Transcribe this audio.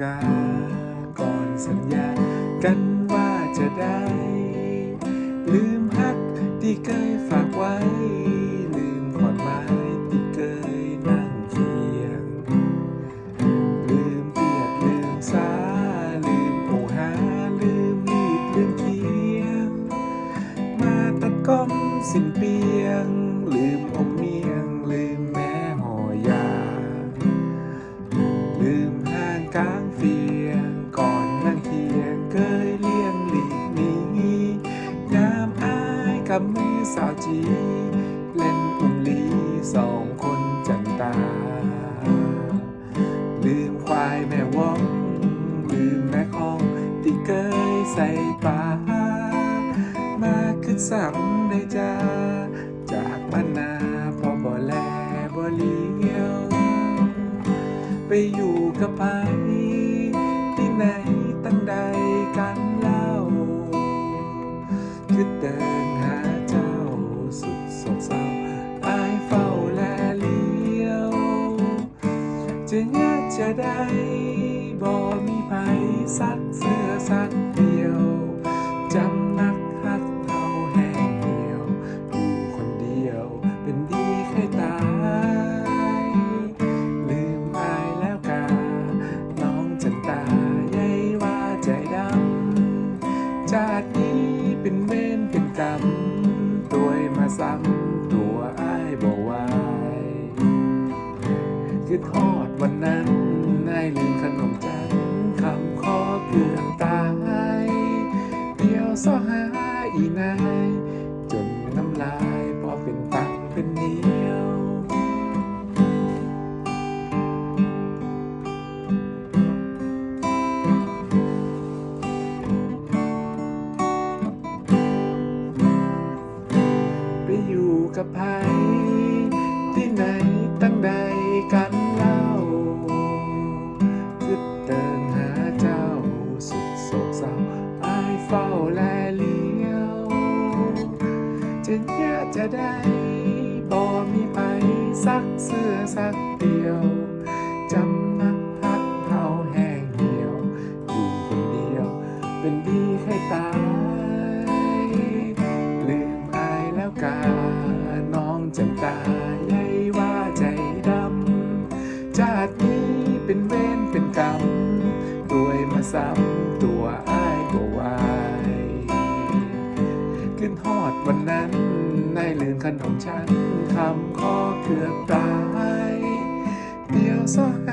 กาก่อนสัญญากันว่าจะได้ ลืมฮักที่เคยฝากไว้ ลืมขอนไม้ที่เคยนั่งเคียง ลืมเปียกลืมสาลืมโอหาลืมรีบลืมเคียง มาตัดก้มสิ้นเปียง ลืมอ กลางเฟียง ก่อนนั่งเคียงเคยเลี่ยงหลีกหนียามอายกับมือสาวจี เล่นอุ้มลีสองคนจันตา ลืมควายแม่วอง ลืมแม่คองที่เคยใส่ปามาขึ้นสั่งได้จ้า จากบ้านนาพอบ่แลบ่เลี้ยว ไปอยู่กับไผ เดินหาเจ้าสุดโศกเศร้าอายเฝ้าแลเลี้ยว จะยากจะได้บ่มีไผสักเสื้อสักเดียว ซ้ำตัวอ้ายบอกไว้คือทอดวันนั้นนายลืมขนมจันทร์คำขอเกือบตายเดียวสอหาอีนาย จนน้ำลายพอเป็นตังเป็นนี้ กับไผที่ไหนตั้งใดกันเล่าคือเดินหาเจ้าสุดโศกเศร้าอายเฝ้าแลเลี้ยวจะเย่จะได้บ่มีไผสักเสื้อสัก เว้นเวรเป็นกรรมด้วยมาซ้ำตัวอ้ายก็วายขึ้นหอดวันนั้นนายลืมขนมฉันคำขอเกือบตายเดียวซะ